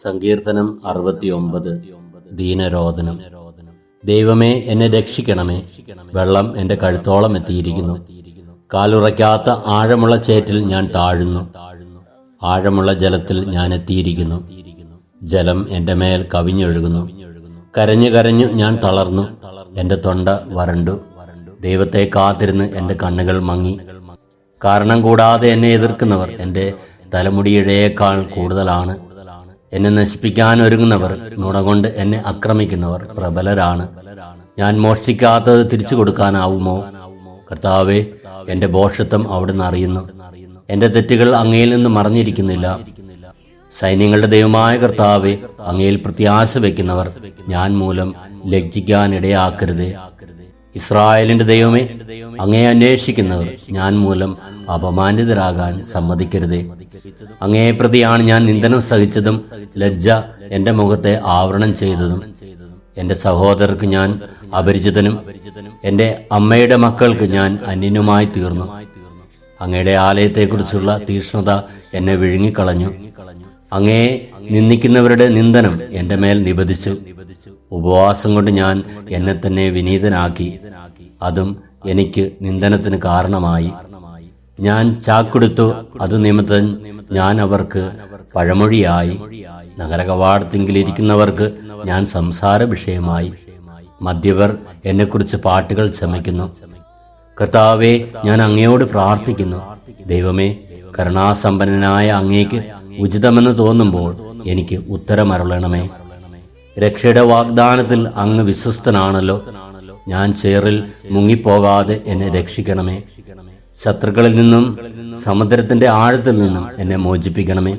സങ്കീർത്തനം അറുപത്തിയൊമ്പത്. ദീനരോധനം ദൈവമേ എന്നെ രക്ഷിക്കണമേ. വെള്ളം എന്റെ കഴുത്തോളം എത്തിയിരിക്കുന്നു. കാലുറയ്ക്കാത്ത ആഴമുള്ള ചേറ്റിൽ ഞാൻ താഴുന്നു. ആഴമുള്ള ജലത്തിൽ ഞാൻ എത്തിയിരിക്കുന്നു. ജലം എന്റെ മേൽ കവിഞ്ഞൊഴുകുന്നു. കരഞ്ഞു കരഞ്ഞു ഞാൻ തളർന്നു. എന്റെ തൊണ്ട വരണ്ടു. ദൈവത്തെ കാത്തിരുന്ന് എന്റെ കണ്ണുകൾ മങ്ങി. കാരണം കൂടാതെ എന്നെ എതിർക്കുന്നവർ എന്റെ തലമുടിയിഴയേക്കാൾ കൂടുതലാണ്. എന്നെ നശിപ്പിക്കാൻ ഒരുങ്ങുന്നവർ നുണ കൊണ്ട് എന്നെ ആക്രമിക്കുന്നവർ പ്രബലരാണ്. ഞാൻ മോഷ്ടിക്കാത്തത് തിരിച്ചു കൊടുക്കാനാവുമോ? കർത്താവേ എന്റെ ബോഷത്വം അവിടുന്ന് അറിയുന്നു. എന്റെ തെറ്റുകൾ അങ്ങയിൽ നിന്ന് മറഞ്ഞിരിക്കുന്നില്ല. സൈന്യങ്ങളുടെ ദൈവമായ കർത്താവെ അങ്ങയിൽ പ്രത്യാശ വയ്ക്കുന്നവർ ഞാൻ മൂലം ലജ്ജിക്കാനിടയാക്കരുതേ. ഇസ്രായേലിന്റെ ദൈവമേ അങ്ങയെ അന്വേഷിക്കുന്നവർ ഞാൻ മൂലം അപമാനിതരാകാൻ സമ്മതിക്കരുതേ. അങ്ങയെ പ്രതിയാണ് ഞാൻ നിന്ദനം സഹിച്ചതും ലജ്ജ എന്റെ മുഖത്തെ ആവരണം ചെയ്തതും എന്റെ സഹോദരർക്ക് ഞാൻ അപരിചിതനും എന്റെ അമ്മയുടെ മക്കൾക്ക് ഞാൻ അന്യനുമായി തീർന്നു. അങ്ങയുടെ ആലയത്തെക്കുറിച്ചുള്ള തീക്ഷ്ണത എന്നെ വിഴുങ്ങിക്കളഞ്ഞു. അങ്ങേ നിന്ദിക്കുന്നവരുടെ നിന്ദനം എന്റെ മേൽ നിബദിച്ചു ഉപവാസം കൊണ്ട് ഞാൻ എന്നെ തന്നെ വിനീതനാക്കി. അതും എനിക്ക് നിന്ദനത്തിന് കാരണമായി. ഞാൻ ചാക്കെടുത്തു. അത് നിമിത്തം ഞാൻ അവർക്ക് പഴമൊഴിയായി. നഗരകവാടത്തിങ്കിലിരിക്കുന്നവർക്ക് ഞാൻ സംസാര വിഷയമായി മദ്യവർ എന്നെക്കുറിച്ച് പാട്ടുകൾ ചമയ്ക്കുന്നു കർത്താവെ ഞാൻ അങ്ങയോട് പ്രാർത്ഥിക്കുന്നു. ദൈവമേ കരുണാസമ്പന്നനായ അങ്ങേക്ക് ഉചിതമെന്ന് തോന്നുമ്പോൾ എനിക്ക് ഉത്തരമരുളണമേ. രക്ഷയുടെ വാഗ്ദാനത്തിൽ അങ്ങ് വിശ്വസ്തനാണല്ലോ. ഞാൻ ചേറിൽ മുങ്ങിപ്പോകാതെ എന്നെ രക്ഷിക്കണമേ. ശത്രുക്കളിൽ നിന്നും സമുദ്രത്തിന്റെ ആഴത്തിൽ നിന്നും എന്നെ മോചിപ്പിക്കണമേ.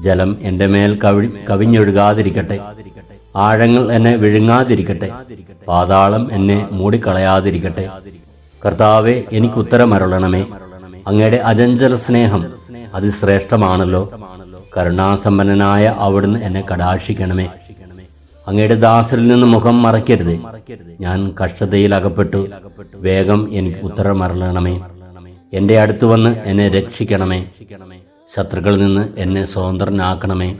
ജലം എന്റെ മേൽ കവി കവിഞ്ഞൊഴുകാതിരിക്കട്ടെ. ആഴങ്ങൾ എന്നെ വിഴുങ്ങാതിരിക്കട്ടെ. പാതാളം എന്നെ മൂടിക്കളയാതിരിക്കട്ടെ. കർത്താവെ എനിക്ക് ഉത്തരമരുളണമേ അങ്ങയുടെ അജഞ്ചല സ്നേഹം അതിശ്രേഷ്ഠമാണല്ലോ. കരുണാസമ്പന്നനായ അവിടുന്ന് എന്നെ കടാക്ഷിക്കണമേ. അങ്ങയുടെ ദാസരിൽ നിന്ന് മുഖം മറയ്ക്കരുത്. ഞാൻ കഷ്ടതയിൽ അകപ്പെട്ടു. വേഗം എനിക്ക് ഉത്തരമരളണമേ. എന്റെ അടുത്ത് വന്ന് എന്നെ രക്ഷിക്കണമേ. ശത്രുക്കളിൽ നിന്ന് എന്നെ സ്വതന്ത്രനാക്കണമേ.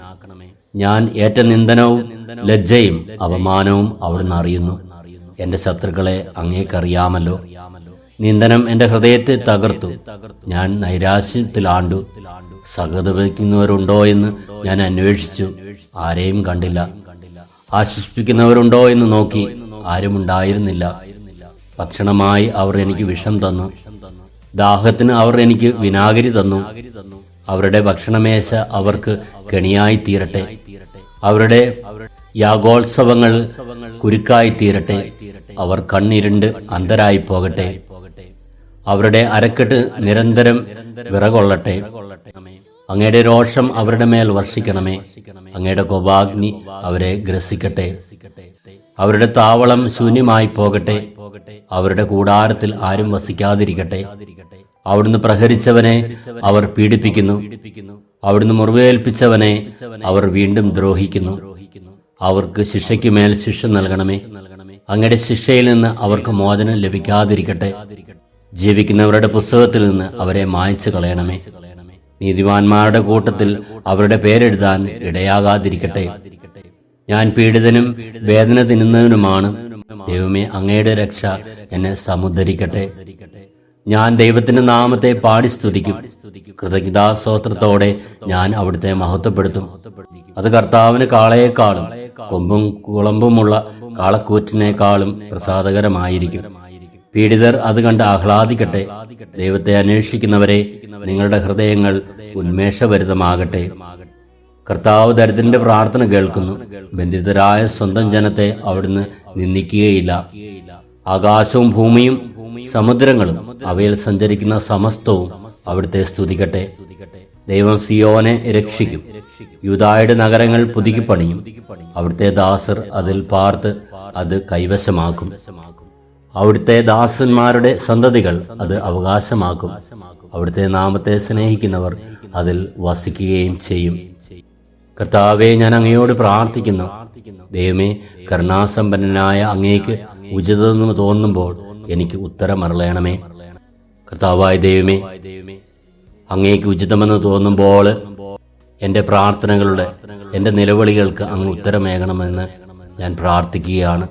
ഞാൻ ഏറ്റ നിന്ദനവും ലജ്ജയും അപമാനവും അവിടുന്ന് അറിയുന്നു. എന്റെ ശത്രുക്കളെ അങ്ങേക്കറിയാമല്ലോ. നിന്ദനം എന്റെ ഹൃദയത്തെ തകർത്തു. ഞാൻ നൈരാശ്യത്തിലാണ്ടു. സഹതപിക്കുന്നവരുണ്ടോ എന്ന് ഞാൻ അന്വേഷിച്ചു. ആരെയും കണ്ടില്ല. ആശ്വസിപ്പിക്കുന്നവരുണ്ടോ എന്ന് നോക്കി ആരും ഉണ്ടായിരുന്നില്ല ഭക്ഷണമായി അവർ എനിക്ക് വിഷം തന്നു. ദാഹത്തിന് അവർ എനിക്ക് വിനാഗിരി തന്നു. അവരുടെ ഭക്ഷണമേശ അവർക്ക് കെണിയായി തീരട്ടെ അവരുടെ യാഗോത്സവങ്ങൾ കുരുക്കായി തീരട്ടെ അവർ കണ്ണിരുണ്ട് അന്തരായി പോകട്ടെ അവരുടെ അരക്കെട്ട് നിരന്തരം വിറകൊള്ളട്ടെ. അങ്ങയുടെ രോഷം അവരുടെ മേൽ വർഷിക്കണമേ. അങ്ങയുടെ കോപാഗ്നി അവരെ ഗ്രസിക്കട്ടെ. അവരുടെ താവളം ശൂന്യമായി പോകട്ടെ അവരുടെ കൂടാരത്തിൽ ആരും വസിക്കാതിരിക്കട്ടെ. അവിടുന്ന് പ്രഹരിച്ചവനെ അവർ പീഡിപ്പിക്കുന്നു. അവിടുന്ന് മുറിവേൽപ്പിച്ചവനെ അവർ വീണ്ടും ദ്രോഹിക്കുന്നു. അവർക്ക് ശിക്ഷയ്ക്ക് മേൽ ശിക്ഷ നൽകണമേ. അങ്ങയുടെ ശിക്ഷയിൽ നിന്ന് അവർക്ക് മോചനം ലഭിക്കാതിരിക്കട്ടെ. ജീവിക്കുന്നവരുടെ പുസ്തകത്തിൽ നിന്ന് അവരെ മായ്ച്ചു കളയണമേ. നീതിവാന്മാരുടെ കൂട്ടത്തിൽ അവരുടെ പേരെഴുതാൻ ഇടയാകാതിരിക്കട്ടെ. ഞാൻ പീഡിതനും വേദന തിന്നുന്നതിനുമാണ് ദൈവമേ അങ്ങയുടെ രക്ഷ എന്നെ സമുദ്ധരിക്കട്ടെ. ഞാൻ ദൈവത്തിന്റെ നാമത്തെ പാടി സ്തുതിക്കും. കൃതജ്ഞതാസ്തോത്രത്തോടെ ഞാൻ അവിടുത്തെ മഹത്വപ്പെടുത്തും. അത് കർത്താവിന് കാളയേക്കാളും കൊമ്പും കുളമ്പുമുള്ള കാളക്കൂറ്റിനേക്കാളും പ്രസാദകരമായിരിക്കും. പീഡിതർ അത് കണ്ട് ആഹ്ലാദിക്കട്ടെ. ദൈവത്തെ അന്വേഷിക്കുന്നവരെ നിങ്ങളുടെ ഹൃദയങ്ങൾ ഉന്മേഷഭരിതമാകട്ടെ. കർത്താവ് ദരിദ്രന്റെ പ്രാർത്ഥന കേൾക്കുന്നു. ബന്ധിതരായ സ്വന്തം ജനത്തെ അവിടുന്ന് നിന്ദിക്കുകയില്ല. ആകാശവും ഭൂമിയും സമുദ്രങ്ങളും അവയിൽ സഞ്ചരിക്കുന്ന സമസ്തവും അവിടുത്തെ സ്തുതിക്കട്ടെ. ദൈവം സിയോനെ രക്ഷിക്കും. യുദായുടെ നഗരങ്ങൾ പുതുക്കിപ്പണിയും അവിടുത്തെ ദാസർ അതിൽ പാർത്ത് അത് കൈവശമാക്കും. അവിടുത്തെ ദാസന്മാരുടെ സന്തതികൾ അത് അവകാശമാക്കും. അവിടുത്തെ നാമത്തെ സ്നേഹിക്കുന്നവർ അതിൽ വസിക്കുകയും ചെയ്യും. കർത്താവെ ഞാൻ അങ്ങയോട് പ്രാർത്ഥിക്കുന്നു. ദൈവമേ കരുണാസമ്പന്നനായ അങ്ങേക്ക് ഉചിതമെന്ന് തോന്നുമ്പോൾ എനിക്ക് ഉത്തരമറളയണമേ കർത്താവായ ദൈവമേ അങ്ങേക്ക് ഉചിതമെന്ന് തോന്നുമ്പോൾ എന്റെ പ്രാർത്ഥനകളുടെ എന്റെ നിലവിളികൾക്ക് അങ്ങ് ഉത്തരമേകണമെന്ന് ഞാൻ പ്രാർത്ഥിക്കുകയാണ്.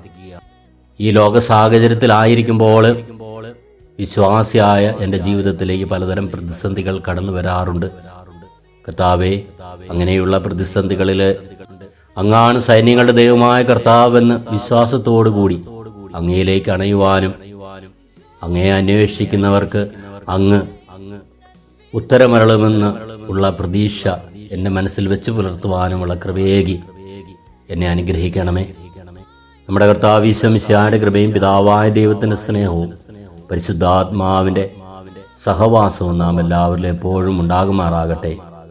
ഈ ലോക സാഹചര്യത്തിലായിരിക്കുമ്പോൾ വിശ്വാസിയായ എന്റെ ജീവിതത്തിലേക്ക് പലതരം പ്രതിസന്ധികൾ കടന്നു വരാറുണ്ട് കർത്താവെ അങ്ങനെയുള്ള പ്രതിസന്ധികളിൽ അങ്ങാണ് സൈന്യങ്ങളുടെ ദൈവമായ കർത്താവെന്ന് വിശ്വാസത്തോടു കൂടി അങ്ങയിലേക്ക് അണയുവാനും അങ്ങയെ അന്വേഷിക്കുന്നവർക്ക് അങ്ങ് അങ്ങ് ഉത്തരമരളുമെന്ന് ഉള്ള പ്രതീക്ഷ എന്റെ മനസ്സിൽ വെച്ച് പുലർത്തുവാനുമുള്ള കൃപയേകി എന്നെ അനുഗ്രഹിക്കണമേ. നമ്മുടെ കർത്താവ് ഈശ്വമിശായുടെ കൃപയും പിതാവായ ദൈവത്തിന്റെ സ്നേഹവും പരിശുദ്ധാത്മാവിന്റെ സഹവാസവും നാം എല്ലാവരിലും എപ്പോഴും ഉണ്ടാകുമാറാകട്ടെ.